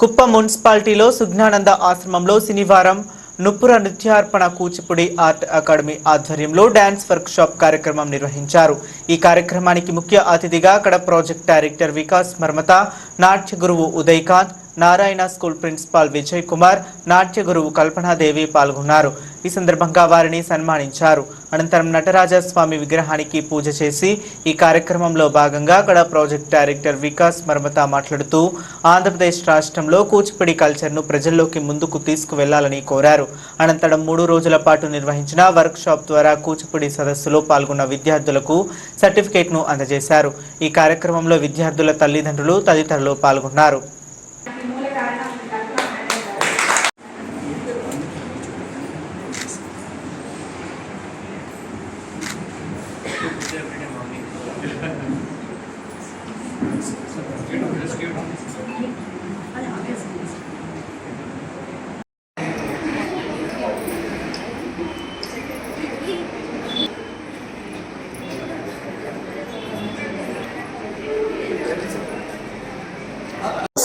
కుప్పం మున్సిపాలిటీలో సుజ్ఞానంద ఆశ్రమంలో శనివారం నుప్పుర నృత్యార్పణ కూచిపూడి ఆర్ట్ అకాడమీ ఆధ్వర్యంలో డాన్స్ వర్క్ షాప్ కార్యక్రమం నిర్వహించారు. ఈ కార్యక్రమానికి ముఖ్య అతిథిగా అక్కడ ప్రాజెక్ట్ డైరెక్టర్ వికాస్ మర్మత నాట్య గురువు ఉదయకాంత్ నారాయణ స్కూల్ ప్రిన్సిపాల్ విజయ్ కుమార్ నాట్య గురువు కల్పనాదేవి పాల్గొన్నారు. ఈ సందర్భంగా వారిని సన్మానించారు. అనంతరం నటరాజ స్వామి విగ్రహానికి పూజ చేసి ఈ కార్యక్రమంలో భాగంగా అక్కడ ప్రాజెక్ట్ డైరెక్టర్ వికాస్ మర్మత మాట్లాడుతూ ఆంధ్రప్రదేశ్ రాష్ట్రంలో కూచిపూడి కల్చర్ను ప్రజల్లోకి ముందుకు తీసుకువెళ్ళాలని కోరారు. అనంతరం మూడు రోజుల పాటు నిర్వహించిన వర్క్షాప్ ద్వారా కూచిపూడి సదస్సులో పాల్గొన్న విద్యార్థులకు సర్టిఫికేట్ను అందజేశారు. ఈ కార్యక్రమంలో విద్యార్థుల తల్లిదండ్రులు తదితరులు పాల్గొన్నారు మూల కారణం కల్పన మేడం గారు.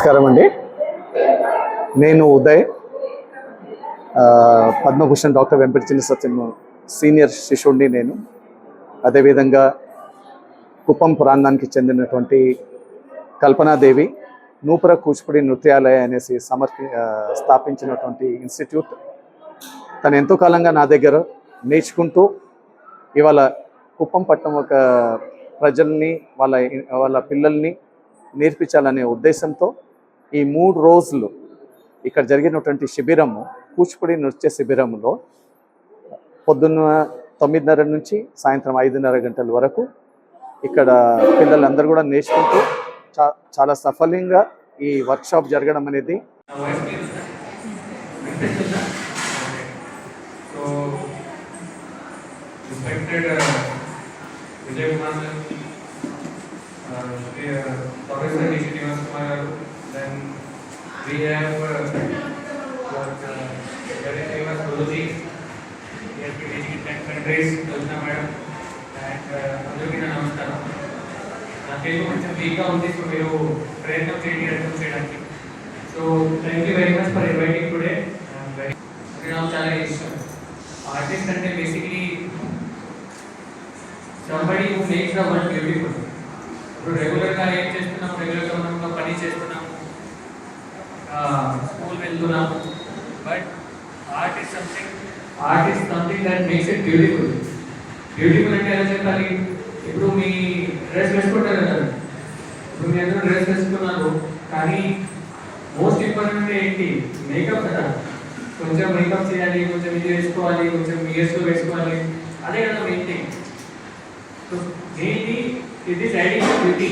నమస్కారం అండి. నేను ఉదయ్ పద్మభూషణ్ డాక్టర్ వెంకట చిన్న సత్యం సీనియర్ శిష్యుడిని నేను. అదేవిధంగా కుప్పం ప్రాంతానికి చెందినటువంటి కల్పనాదేవి నూపుర కూచిపూడి నృత్యాలయ అనేసి సమర్పి స్థాపించినటువంటి ఇన్స్టిట్యూట్. తను ఎంతో కాలంగా నా దగ్గర నేర్చుకుంటూ ఇవాళ కుప్పం పట్టణం ఒక ప్రజల్ని వాళ్ళ వాళ్ళ పిల్లల్ని నేర్పించాలనే ఉద్దేశంతో ఈ మూడు రోజులు ఇక్కడ జరిగినటువంటి శిబిరము కూచిపూడి నృత్య శిబిరంలో పొద్దున్న తొమ్మిదిన్నర నుంచి సాయంత్రం ఐదున్నర గంటల వరకు ఇక్కడ పిల్లలందరూ కూడా నేర్చుకుంటూ చాలా సఫలంగా ఈ వర్క్షాప్ జరగడం అనేది So, Kumar uh, Vijay Kumar sir, uh, గారు uh, Professor D. Srinivas Kumar, garu, then we have uh, got, uh, very famous Guruji, he has been teaching in 10 countries, Jyotsna madam, and uh, అందరికీ నా నమస్కారం నా తెలుగు కొంచెం వీక్గా ఉంది so మీరు ప్రయత్నం చేయండి అర్థం చేయడానికి so thank you very much for inviting today నాకు చాలా ఇష్టం ఆర్టిస్ట్ అంటే basically somebody who makes the world beautiful ఇప్పుడు రెగ్యులర్గా ఏం చేస్తున్నాం రెగ్యులర్గా మనం ఒక పని చేస్తున్నాము స్కూల్ వెళ్తున్నాము but art is something art is something that makes it beautiful. Beautiful అంటే ఎలా చెప్పాలి? ఇప్పుడు మీ డ్రెస్ వేసుకుంటారు కదా. ఇప్పుడు మీ అందరూ డ్రెస్ వేసుకున్నారు. కానీ మోస్ట్ ఇంపార్టెంట్ ఏంటి? మేకప్ కదా. కొంచెం మేకప్ చేయాలి కొంచెం ఇది వేసుకోవాలి కొంచెం ఇయర్స్ వేసుకోవాలి. అదే కదా main thing so mainly it is addition beauty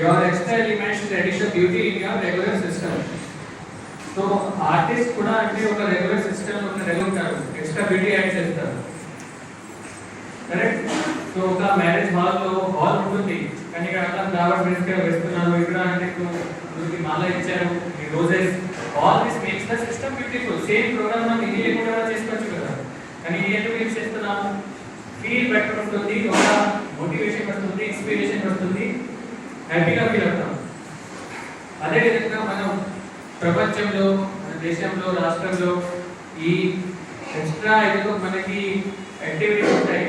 your extra elements is addition beauty in your regular system so artist కూడా అంటే ఒక రెగ్యులర్ సిస్టమ్ ఒక రెగ్యులర్ ఉంటారు ఎక్స్ట్రా బ్యూటీ యాడ్ చేస్తారు. కరెక్ట్ సో ఒక మ్యారేజ్ హాల్ హాల్ ఉంటుంది. కానీ ఇక్కడ అక్కడ దావట్ వేసుకొని వేస్తున్నారు ఇక్కడ అంటే మీకు మాల ఇచ్చారు. ఈ roses all this makes the system beautiful same programme మనం ఇది లేకుండా చేసుకోవచ్చు కదా. కానీ ఇది ఎందుకు యూజ్ చేస్తున్నాము? ఫీల్ బెటర్ వస్తుంది ఒక మోటివేషన్ వస్తుంది. ఇన్స్పిరేషన్ వస్తుంది. హ్యాపీగా ఫీల్ అవుతాం. అదే విధంగా మనం ప్రపంచంలో మన దేశంలో రాష్ట్రంలో ఈ ఎక్స్ట్రా ఏదో మనకి యాక్టివిటీస్ ఉంటాయి.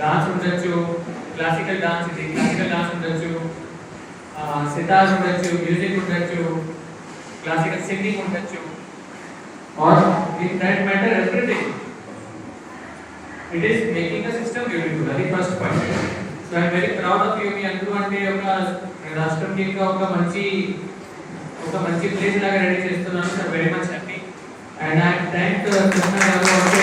డాన్స్ ఉండొచ్చు క్లాసికల్ డాన్స్ ఇది క్లాసికల్ డాన్స్ ఉండొచ్చు సితార్ ఉండొచ్చు మ్యూజిక్ ఉండొచ్చు క్లాసికల్ సింగింగ్ ఉండొచ్చు. Or in that matter everything it is making the system beautiful అది first point I'm very proud of you మీ అందరూ అంటే ఒక రాష్ట్రంకి ఇంకా ఒక మంచి ఒక మంచి ప్లేస్ లాగా రెడీ చేస్తున్నాను. Sir very much happy and I thank Krishna garu